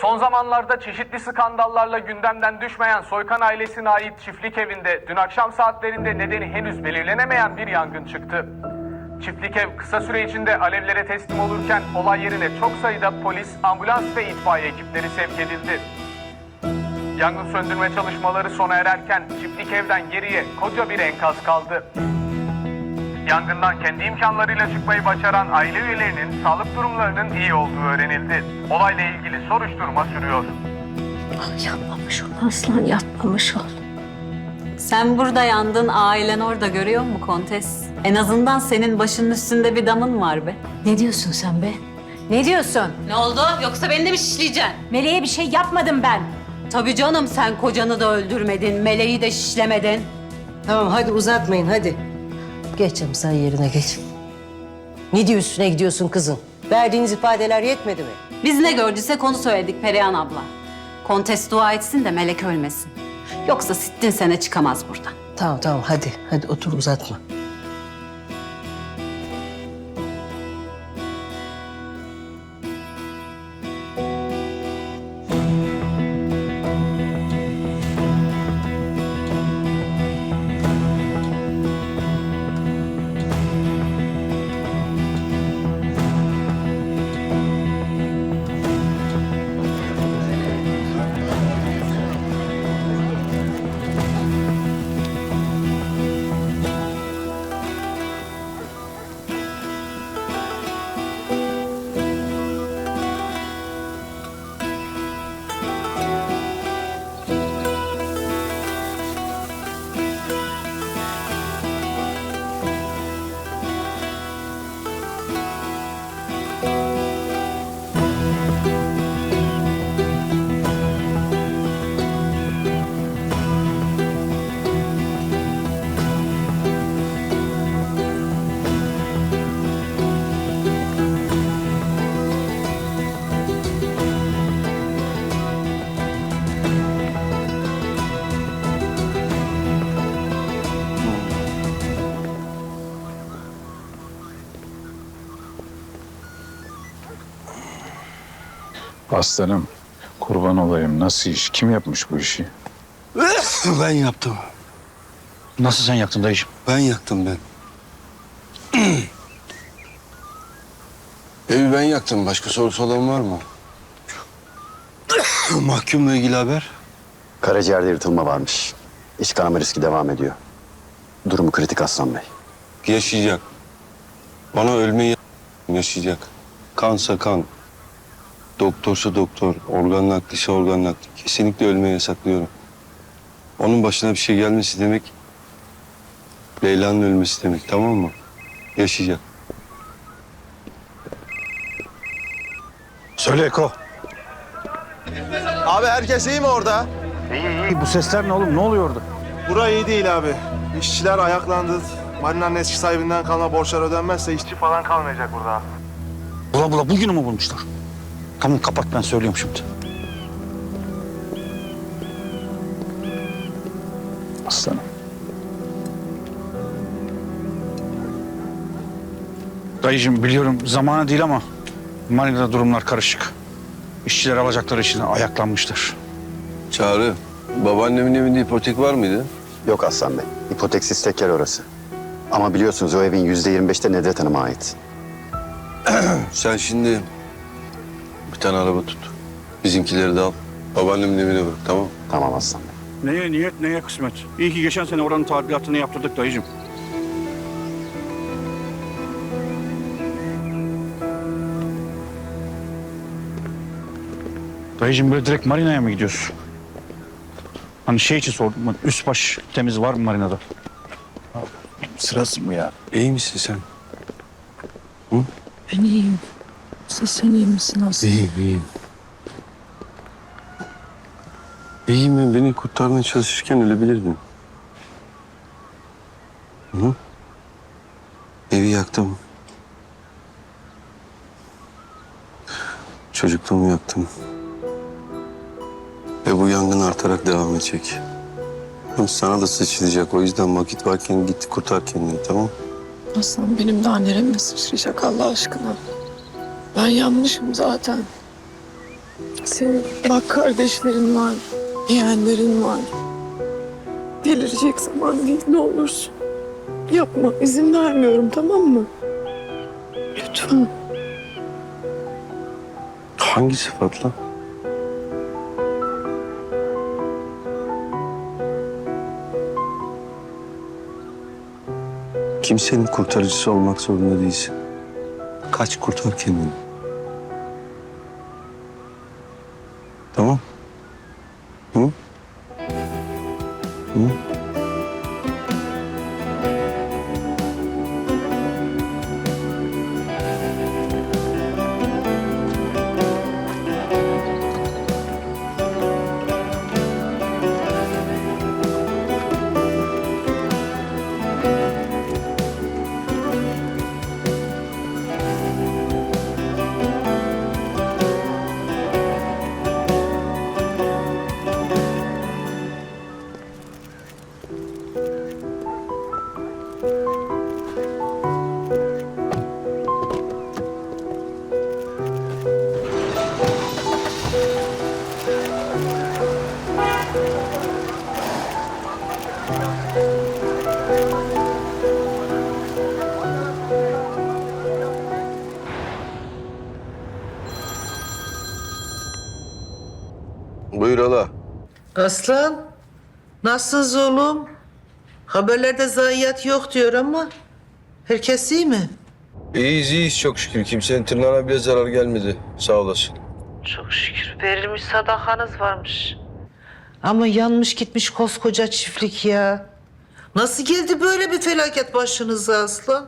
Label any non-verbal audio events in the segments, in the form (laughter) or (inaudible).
Son zamanlarda çeşitli skandallarla gündemden düşmeyen Soykan ailesine ait çiftlik evinde dün akşam saatlerinde nedeni henüz belirlenemeyen bir yangın çıktı. Çiftlik ev kısa süre içinde alevlere teslim olurken olay yerine çok sayıda polis, ambulans ve itfaiye ekipleri sevk edildi. Yangın söndürme çalışmaları sona ererken çiftlik evden geriye koca bir enkaz kaldı. Yangından kendi imkanlarıyla çıkmayı başaran aile üyelerinin sağlık durumlarının iyi olduğu öğrenildi. Olayla ilgili soruşturma sürüyor. Ah, Yapmamış ol aslan yapmamış ol. Sen burada yandın, ailen orada görüyor mu kontes? En azından senin başının üstünde bir damın var be. Ne diyorsun sen be? Ne diyorsun? Ne oldu? Yoksa beni de mi şişleyeceksin? Meleğe bir şey yapmadım ben. Tabii canım sen kocanı da öldürmedin, meleği de şişlemedin. Tamam hadi uzatmayın hadi. Geç canım sen yerine geç. Ne diye üstüne gidiyorsun kızın? Verdiğiniz ifadeler yetmedi mi? Biz ne gördüysek onu söyledik Perihan abla. Kontes dua etsin de melek ölmesin. Yoksa sittin sene çıkamaz buradan. Tamam tamam hadi. Hadi otur uzatma. Aslanım, kurban olayım. Nasıl iş? Kim yapmış bu işi? (coughs) Ben yaptım. Nasıl sen yaktın dayıcığım? Ben yaktım ben. (coughs) Evi ben yaktım. Başka sorusu olan var mı? (coughs) Mahkumla ilgili haber? Karaciğerde yırtılma varmış. İç kanama riski devam ediyor. Durumu kritik Aslan Bey. Yaşayacak. Bana ölmeyi yaşayacak. Kansa kan. Doktorsa doktor. Organ nakliyse organ nakli. Kesinlikle ölmeyi yasaklıyorum. Onun başına bir şey gelmesi demek... Leyla'nın ölmesi demek tamam mı? Yaşayacak. Söyle Eko. Abi herkes iyi mi orada? Bu sesler ne oğlum? Ne oluyor orada? Burası iyi değil abi. İşçiler ayaklandı. Marina'nın eski sahibinden kalma borçlar ödenmezse işçi falan kalmayacak burada. Bula bula bugünü mü bulmuşlar? Tamam kapat ben söylüyorum şimdi. Aslanım. Dayıcığım biliyorum zamanı değil ama Marina'da durumlar karışık. İşçiler alacakları için ayaklanmışlar. Çağrı, babaannemin evinde ipotek var mıydı? Yok Aslan Bey. İpoteksiz tek yer orası. Ama biliyorsunuz o evin yüzde yirmi beşte Nedret Hanım'a ait. Sen şimdi bir tane araba tut. Bizimkileri de al. Babaannemin evine bırak tamam? Tamam Aslan Bey. Neye niyet neye kısmet. İyi ki geçen sene oranın tadilatını yaptırdık dayıcığım. Dayıcığım böyle direkt marinaya mı gidiyorsun? Hani şey için sordum. Üst baş temiz var mı marinada? Sırası mı ya? İyi misin sen? Ben iyiyim. Siz sen iyi misin aslan? İyiyim, iyiyim. İyiyim mi? Beni kurtarmaya çalışırken ölebilirdin. Hı? Evi yaktım. Çocukluğumu yaktım. Ve bu yangın artarak devam edecek. Sana da sıçrayacak. O yüzden vakit varken git kurtar kendini tamam mı? Aslan benim daha nereme sıçrayacak Allah aşkına. Ben yanmışım zaten. Senin bak kardeşlerin var, yeğenlerin var. Delirecek zaman değil ne olursun. Yapma izin vermiyorum tamam mı? Lütfen. Hangi sıfatla? Kimsenin kurtarıcısı olmak zorunda değilsin. Kaç kurtar kendini. 懂吗？Aslan, nasılsınız oğlum? Haberlerde zayiat yok diyor ama herkes iyi mi? İyiyiz iyiyiz çok şükür. Kimsenin tırnağına bile zarar gelmedi. Sağ olasın. Çok şükür verilmiş sadakanız varmış. Ama yanmış gitmiş koskoca çiftlik ya. Nasıl geldi böyle bir felaket başınıza aslan?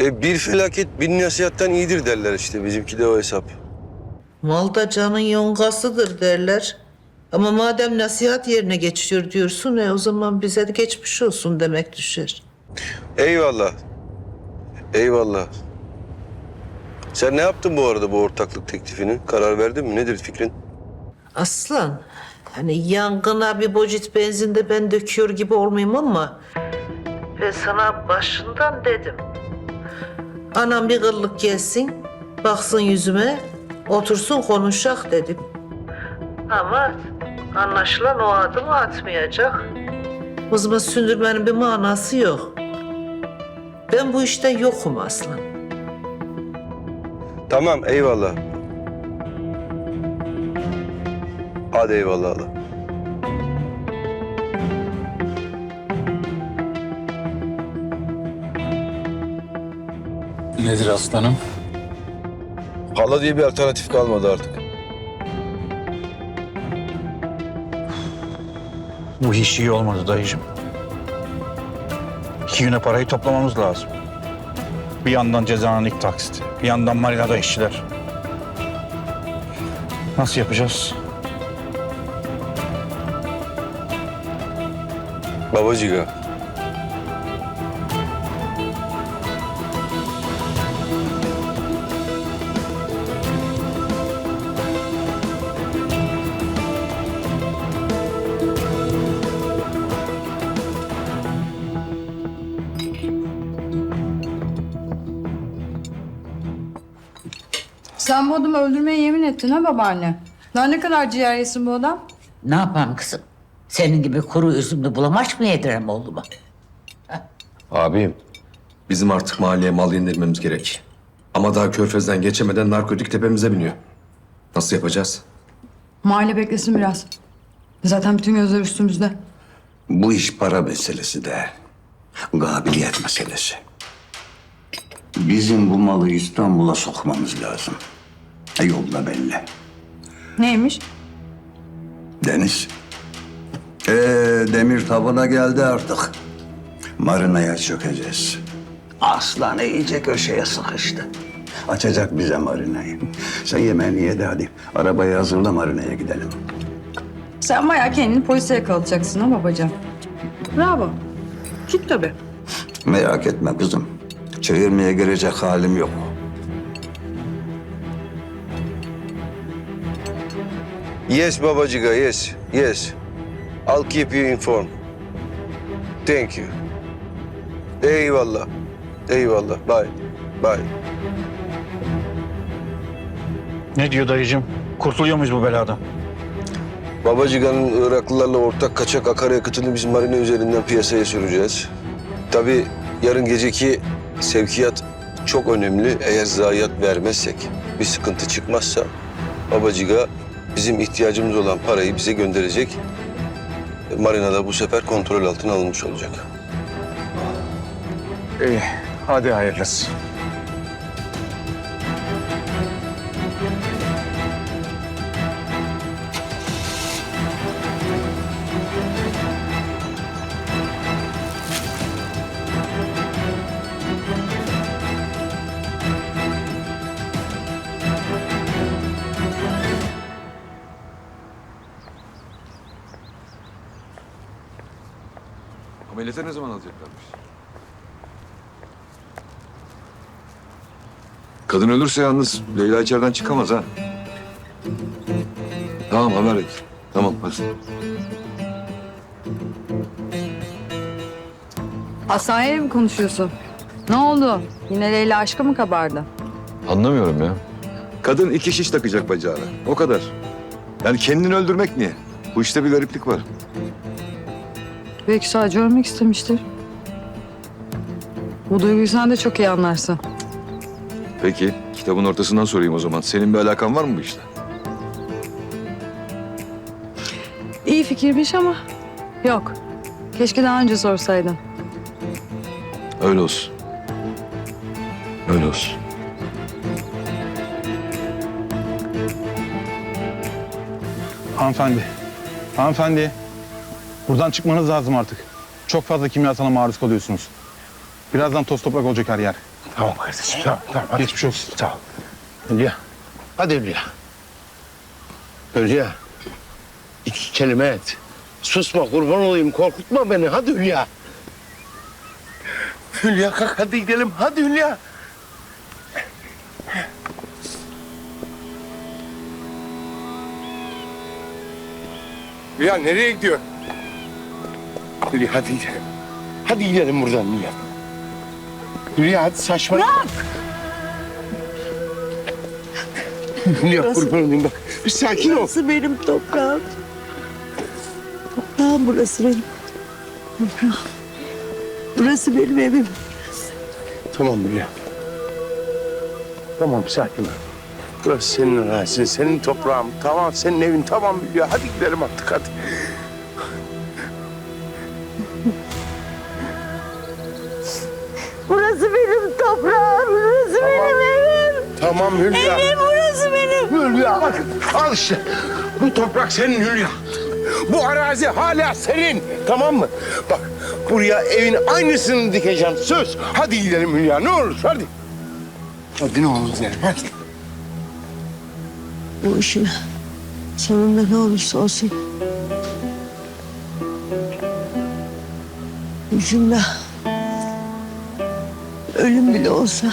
E, bir felaket bin nasihattan iyidir derler işte. Bizimki de o hesap. Mal da canın yongasıdır derler. Ama madem nasihat yerine geçiyor diyorsun e o zaman bize de geçmiş olsun demek düşer. Eyvallah. Eyvallah. Sen ne yaptın bu arada bu ortaklık teklifini? Karar verdin mi? Nedir fikrin? Aslan, hani yangına bir bocit benzin de ben döküyor gibi olmayayım ama... Ben sana başından dedim. Anam bir kıllık gelsin, baksın yüzüme, otursun konuşacak dedim. Ama anlaşılan o adımı atmayacak. O zaman sündürmenin bir manası yok. Ben bu işte yokum aslan. Tamam eyvallah. Hadi eyvallah hala. Nedir aslanım? Hala diye bir alternatif kalmadı artık. Bu hiç iyi olmadı dayıcığım. İki güne parayı toplamamız lazım. Bir yandan cezanın ilk taksiti, bir yandan marinada işçiler. Nasıl yapacağız? Babacıga. Sen bu adamı öldürmeye yemin ettin ha babaanne. Daha ne kadar ciğer yesin bu adam? Ne yapayım kızım? Senin gibi kuru üzümlü bulamaç mı yedirem oğluma? Abim, bizim artık mahalleye mal indirmemiz gerek. Ama daha körfezden geçemeden narkotik tepemize biniyor. Nasıl yapacağız? Mahalle beklesin biraz. Zaten bütün gözler üstümüzde. Bu iş para meselesi de. Kabiliyet meselesi. Bizim bu malı İstanbul'a sokmamız lazım. E, yol da belli. Neymiş? Deniz. Ee, demir tabına geldi artık. Marinaya çökeceğiz. Aslan iyice köşeye sıkıştı. Açacak bize marinayı. Sen yemeğini ye de hadi. Arabayı hazırla marinaya gidelim. Sen bayağı kendini polise yakalatacaksın ha babacığım. Bravo. Git tabii. Merak etme kızım. Çevirmeye girecek halim yok. Yes babacıga yes. Yes. I'll keep you informed. Thank you. Eyvallah. Eyvallah. Bye. Bye. Ne diyor dayıcığım? Kurtuluyor muyuz bu beladan? Babacıgan'ın Iraklılarla ortak kaçak akaryakıtını biz marine üzerinden piyasaya süreceğiz. Tabii yarın geceki sevkiyat çok önemli. Eğer zayiat vermezsek, bir sıkıntı çıkmazsa Babacıga bizim ihtiyacımız olan parayı bize gönderecek. Marinada bu sefer kontrol altına alınmış olacak. İyi, hadi hayırlısı. Ameliyata ne zaman alacaklarmış? Kadın ölürse yalnız Leyla içeriden çıkamaz ha. Tamam haber et. Tamam hadi. Hastaneye mi konuşuyorsun? Ne oldu? Yine Leyla aşkı mı kabardı? Anlamıyorum ya. Kadın iki şiş takacak bacağına. O kadar. Yani kendini öldürmek niye? Bu işte bir gariplik var. Belki sadece ölmek istemiştir. Bu duyguyu sen de çok iyi anlarsın. Peki kitabın ortasından sorayım o zaman. Senin bir alakan var mı bu işle? İyi fikirmiş ama yok. Keşke daha önce sorsaydın. Öyle olsun. Öyle olsun. Hanımefendi. Hanımefendi. Buradan çıkmanız lazım artık. Çok fazla kimyasala maruz kalıyorsunuz. Birazdan toz toprak olacak her yer. Tamam kardeşim tamam tamam. Hadi. Geçmiş olsun. Tamam. Hülya. Hadi Hülya. Hülya. İki kelime et. Susma kurban olayım korkutma beni. Hadi Hülya. Hülya kalk hadi gidelim. Hadi Hülya. Hülya nereye gidiyor? Hülya hadi gidelim. Hadi gidelim buradan Hülya. Hülya hadi saçma. Bırak! Hülya kurban olayım bak. Bir sakin ol. Burası benim toprağım. Toprağım burası benim. Toprağım. Burası benim evim. Tamam Hülya. Tamam sakin ol. Burası senin arazin, senin toprağın. Tamam senin evin tamam Hülya. Hadi gidelim artık hadi. Tamam Hülya. Evim burası benim. Hülya bak al işte. Bu toprak senin Hülya. Bu arazi hala senin. Tamam mı? Bak buraya evin aynısını dikeceğim. Söz. Hadi gidelim Hülya ne olur hadi. Hadi ne olur gidelim hadi. Bu işin sonunda ne olursa olsun. Ucunda ölüm bile olsa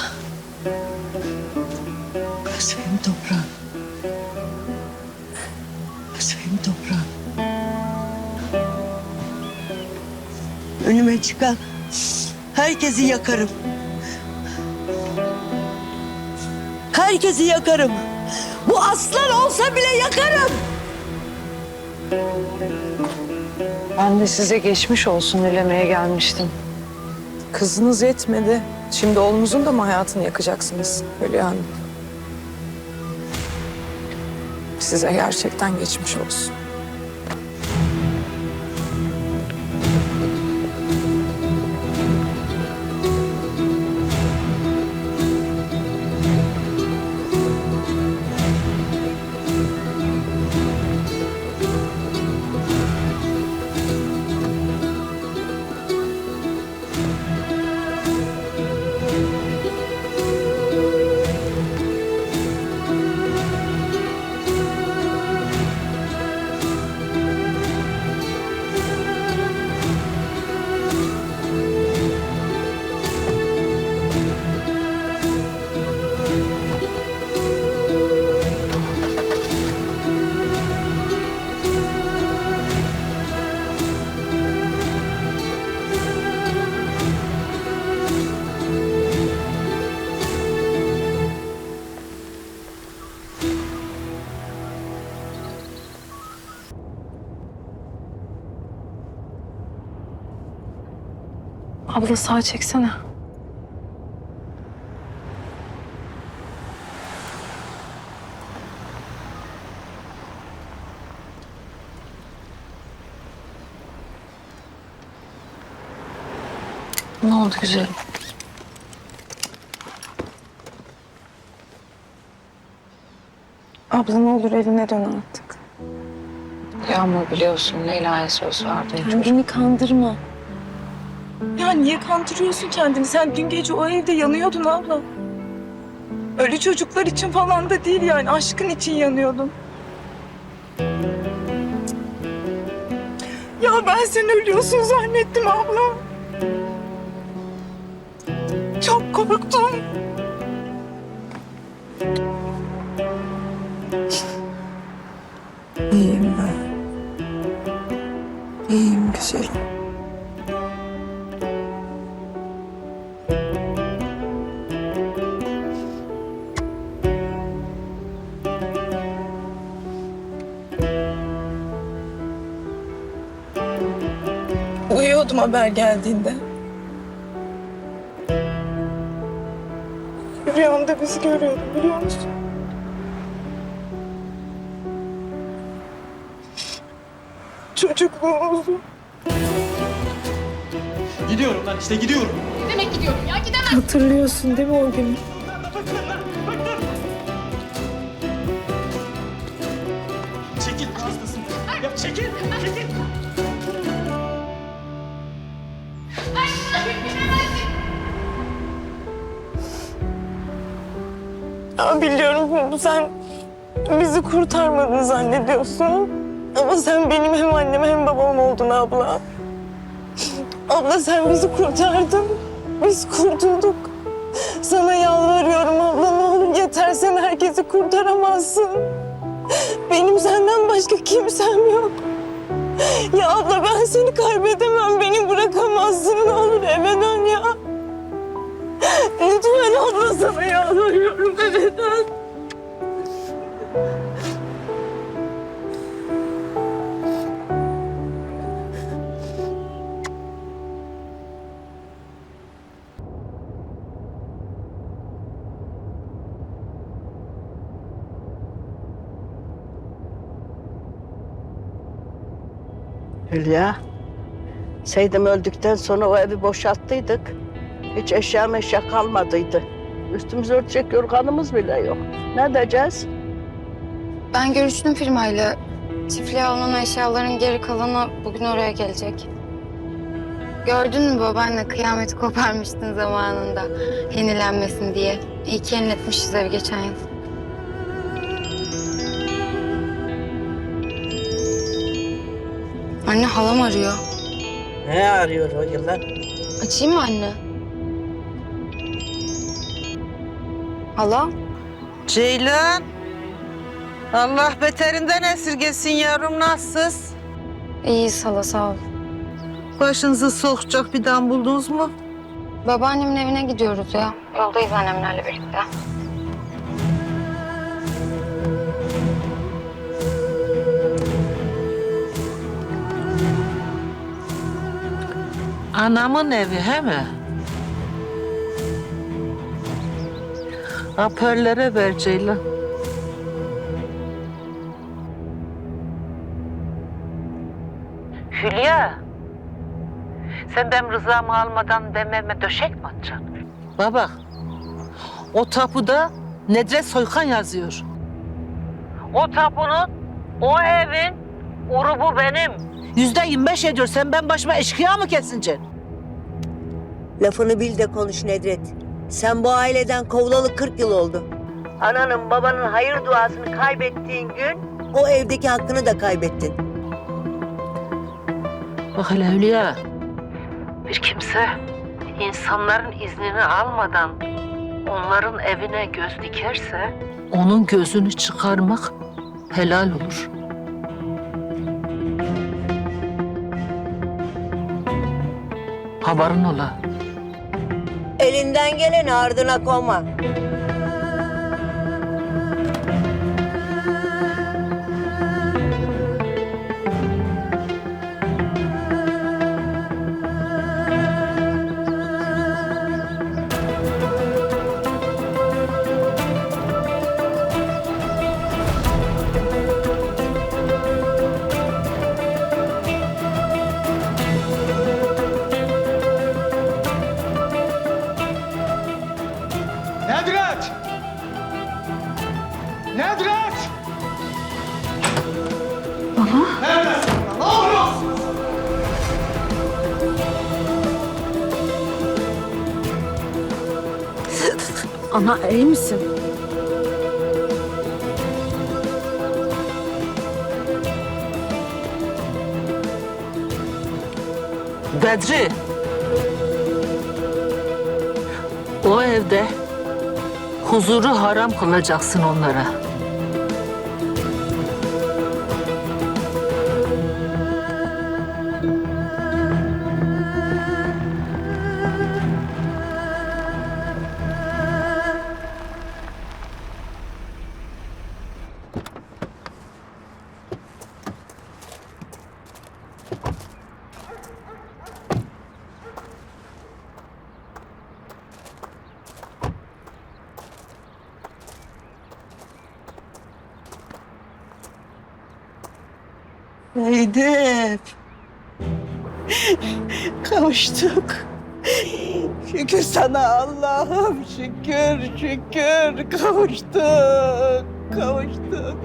toprağım. Burası benim toprağım. Önüme çıkan herkesi yakarım. Herkesi yakarım. Bu aslan olsa bile yakarım. Ben de size geçmiş olsun dilemeye gelmiştim. Kızınız yetmedi. Şimdi oğlunuzun da mı hayatını yakacaksınız Hülya Hanım? Size gerçekten geçmiş olsun. Abla sağ çeksene. Ne oldu güzelim? Abla ne olur evine dön artık. Yağmur biliyorsun Leyla'ya söz verdi. Kendini kandırma. Ya niye kandırıyorsun kendini? Sen dün gece o evde yanıyordun abla. Ölü çocuklar için falan da değil yani. Aşkın için yanıyordun. Ya ben sen ölüyorsun zannettim abla. Çok korktum. İyiyim ben. İyiyim güzelim. Haber geldiğinde. Rüyamda bizi görüyordum biliyor musun? Çocukluğumuzu. Gidiyorum lan işte gidiyorum. Demek gidiyorum ya gidemem. Hatırlıyorsun değil mi o günü? Ya biliyorum sen bizi kurtarmadın zannediyorsun. Ama sen benim hem annem hem babam oldun abla. Abla sen bizi kurtardın. Biz kurtulduk. Sana yalvarıyorum abla ne olur yeter sen herkesi kurtaramazsın. Benim senden başka kimsem yok. Ya abla ben seni kaybedemem. Beni bırakamazsın. Ne olur eve dön ya. Lütfen sana yalvarıyorum eve dön. Hülya, Seydim öldükten sonra o evi boşalttıydık. Hiç eşya meşya kalmadıydı. Üstümüzü örtecek yorganımız bile yok. Ne diyeceğiz? Ben görüştüm firmayla. Çiftliğe alınan eşyaların geri kalanı bugün oraya gelecek. Gördün mü babaanne kıyameti koparmıştın zamanında yenilenmesin diye. İyi ki yeniletmişiz ev geçen yıl. Anne halam arıyor. Ne arıyor o yılan? Açayım mı anne? Hala? Ceylan. Allah beterinden esirgesin yavrum nasılsınız? İyiyiz hala sağ ol. Başınızı sokacak bir dam buldunuz mu? Babaannemin evine gidiyoruz ya. Yoldayız annemlerle birlikte. Anamın evi he mi? Hoparlöre ver Ceylan. Hülya. Sen benim rızamı almadan dememe döşek mi atacaksın? Baba, o tapuda Nedret Soykan yazıyor. O tapunun, o evin urubu benim. Yüzde yirmi beş ediyor. Sen ben başıma eşkıya mı kesineceksin? Lafını bil de konuş Nedret. Sen bu aileden kovulalı 40 yıl oldu. Ananın babanın hayır duasını kaybettiğin gün o evdeki hakkını da kaybettin. Bak hele Hülya. Bir kimse insanların iznini almadan onların evine göz dikerse Onun gözünü çıkarmak helal olur. Haberin ola. Elinden geleni ardına konma. Ana iyi misin? Bedri. O evde huzuru haram kılacaksın onlara. Zeynep. Kavuştuk. Şükür sana Allah'ım. Şükür, şükür. Kavuştuk. Kavuştuk.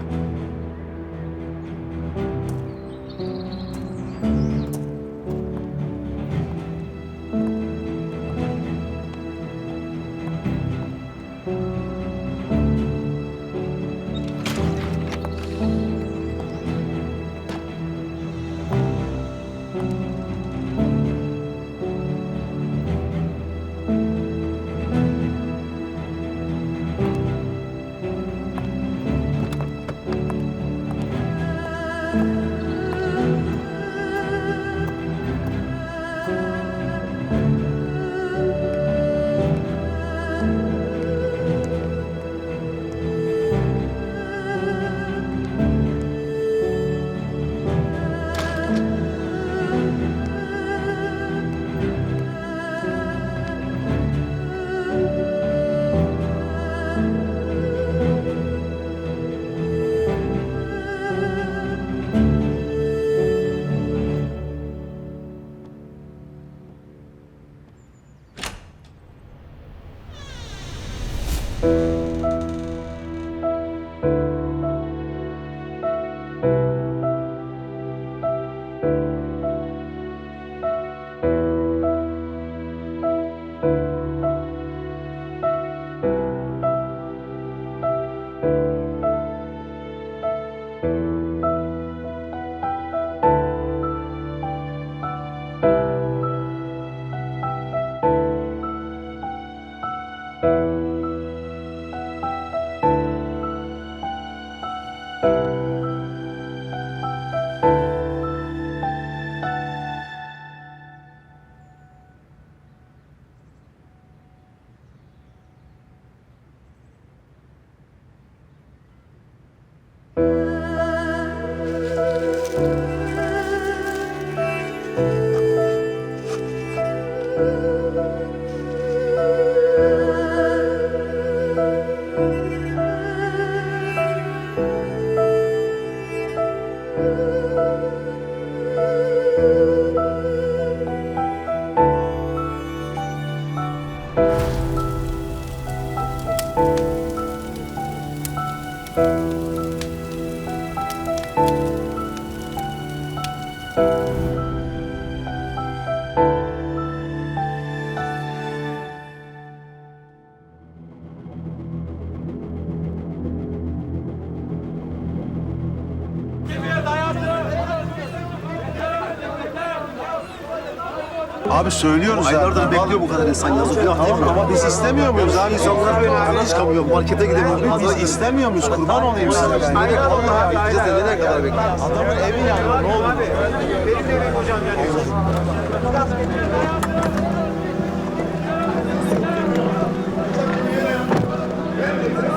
Abi söylüyoruz Aylardır bekliyor bu kadar insan yazık günah değil mi? Ama biz istemiyor muyuz abi? İnsanlar böyle kana çıkamıyor, markete gidemiyor. Biz istemiyor muyuz? Kurban olayım size. Biz nereye kadar bekleyeceğiz de nereye kadar bekleyeceğiz? Adamın evi yani ne olur.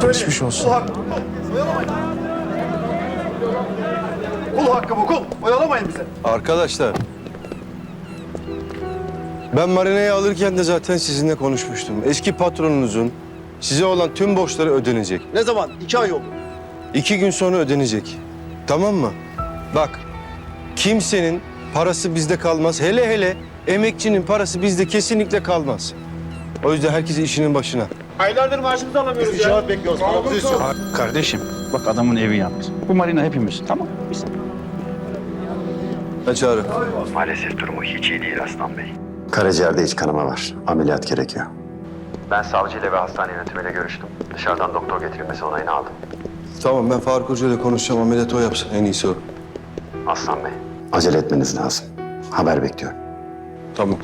Geçmiş olsun. Kul hakkı bu kul. Oyalamayın bizi. Arkadaşlar. Ben Marina'yı alırken de zaten sizinle konuşmuştum. Eski patronunuzun size olan tüm borçları ödenecek. Ne zaman? İki ay oldu. İki gün sonra ödenecek. Tamam mı? Bak, kimsenin parası bizde kalmaz. Hele hele emekçinin parası bizde kesinlikle kalmaz. O yüzden herkes işinin başına. Aylardır maaşımızı alamıyoruz ya. İcraat bekliyoruz. Paramızı istiyoruz. Kardeşim Bak adamın evi yandı. Bu Marina hepimiz. Tamam biz. Ne çağrı? Maalesef durumu hiç iyi değil Aslan Bey. Karaciğerde iç kanama var. Ameliyat gerekiyor. Ben savcıyla ve hastane yönetimiyle görüştüm. Dışarıdan doktor getirilmesi onayını aldım. Tamam ben Faruk Hoca ile konuşacağım. Ameliyatı o yapsın. En iyisi o. Aslan Bey. Acele etmeniz lazım. Haber bekliyorum. Tamam.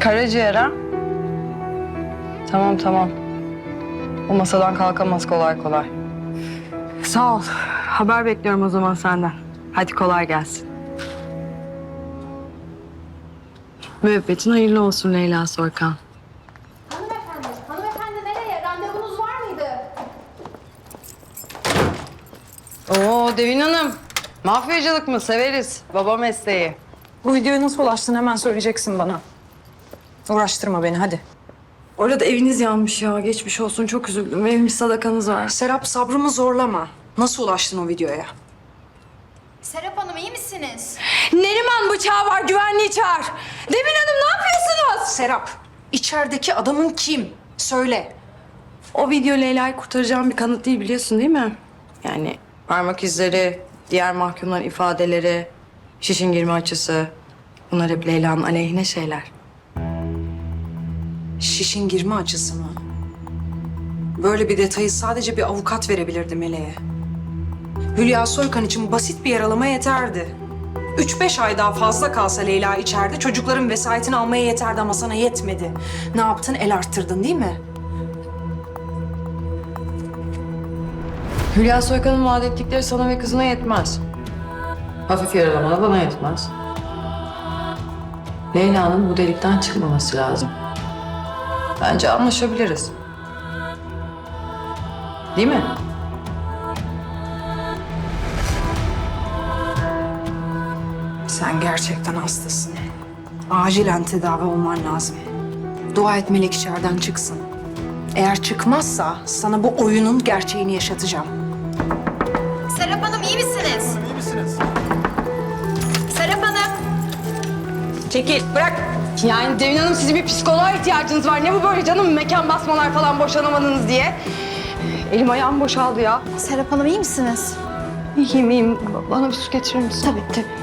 Karaciğer ha? Tamam tamam. O masadan kalkamaz kolay kolay. Sağ ol. Haber bekliyorum o zaman senden. Hadi kolay gelsin. Müebbetin hayırlı olsun Leyla Soykan. Hanımefendi, hanımefendi nereye? Randevunuz var mıydı? Oo Devin Hanım. Mafyacılık mı? Severiz. Baba mesleği. Bu videoya nasıl ulaştın hemen söyleyeceksin bana. Uğraştırma beni hadi. Orada eviniz yanmış ya. Geçmiş olsun. Çok üzüldüm. Evimiz sadakanız var. Serap sabrımı zorlama. Nasıl ulaştın o videoya? Serap Hanım iyi misiniz? Neriman bıçağı var güvenliği çağır. Demin Hanım ne yapıyorsunuz? Serap içerideki adamın kim? Söyle. O video Leyla'yı kurtaracağım bir kanıt değil biliyorsun değil mi? Yani parmak izleri, diğer mahkumların ifadeleri, şişin girme açısı. Bunlar hep Leyla'nın aleyhine şeyler. Şişin girme açısı mı? Böyle bir detayı sadece bir avukat verebilirdi Meleğe. Hülya Soykan için basit bir yaralama yeterdi. Üç beş ay daha fazla kalsa Leyla içeride çocukların vesayetini almaya yeterdi ama sana yetmedi. Ne yaptın? El arttırdın değil mi? Hülya Soykan'ın vaat ettikleri sana ve kızına yetmez. Hafif yaralamana bana yetmez. Leyla'nın bu delikten çıkmaması lazım. Bence anlaşabiliriz. Değil mi? Sen gerçekten hastasın. Acilen tedavi olman lazım. Dua et Melek içeriden çıksın. Eğer çıkmazsa sana bu oyunun gerçeğini yaşatacağım. Serap Hanım iyi misiniz? İyi misiniz? Serap Hanım. Çekil, bırak. Yani Devin Hanım sizin bir psikoloğa ihtiyacınız var. Ne bu böyle canım? Mekan basmalar falan boşanamadınız diye. Elim ayağım boşaldı ya. Serap Hanım iyi misiniz? İyiyim iyiyim. Bana bir su getirir misin? Tabii tabii.